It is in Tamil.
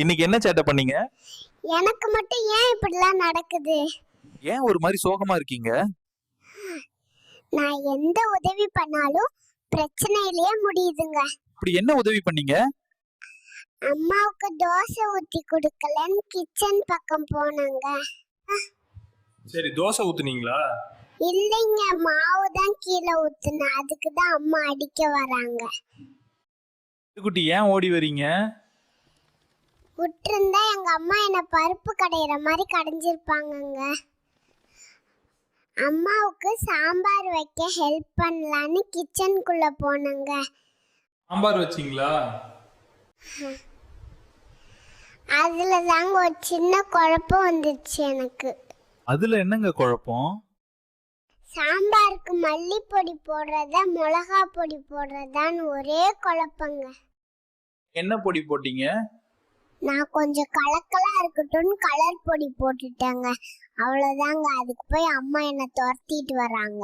இன்னைக்கு என்ன சேட்டை பண்ணீங்க? எனக்கு மட்டும் ஏன் இப்படிலாம் நடக்குது? ஏன் ஒரு மாதிரி சோகமா இருக்கீங்க? நான் எந்த உதவி பண்ணாலும் பிரச்சனையிலேயே முடியுதுங்க. அப்படி என்ன உதவி பண்ணீங்க? அம்மாவுக்கு தோசை ஊத்தி கொடுக்கலன்னு கிச்சன் பக்கம் போனாங்க. சரி தோசை ஊத்துனீங்களா? இல்லைங்க மாவு தான் கீழே ஊத்துனேன். அதுக்கு தான் அம்மா அடிக்க வராங்க. குட்டி ஏன் ஓடி வரீங்க? விட்டுருந்தா எங்க அம்மா என்ன பருப்பு கடையிற மாதிரி கடைஞ்சிருப்பாங்கங்க. அம்மாவுக்கு சாம்பார் வைக்க ஹெல்ப் பண்ணலான்னு கிச்சனுக்குள்ள போனேங்க. சாம்பார் வச்சீங்களா? அதுல தாங்க ஒரு சின்ன குழப்பம் வந்துச்சு எனக்கு. அதுல என்னங்க குழப்பம்? சாம்பாருக்கு மல்லிப்பொடி போடுறதா மிளகா பொடி போடுறதான்னு ஒரே குழப்பங்க. என்ன பொடி போட்டீங்க? நான் கொஞ்சம் கலக்கலா இருக்கட்டும்னு கலர் பொடி போட்டுட்டேங்க. அவ்வளவுதாங்க. அதுக்கு போய் அம்மா என்னை துரத்திட்டு வராங்க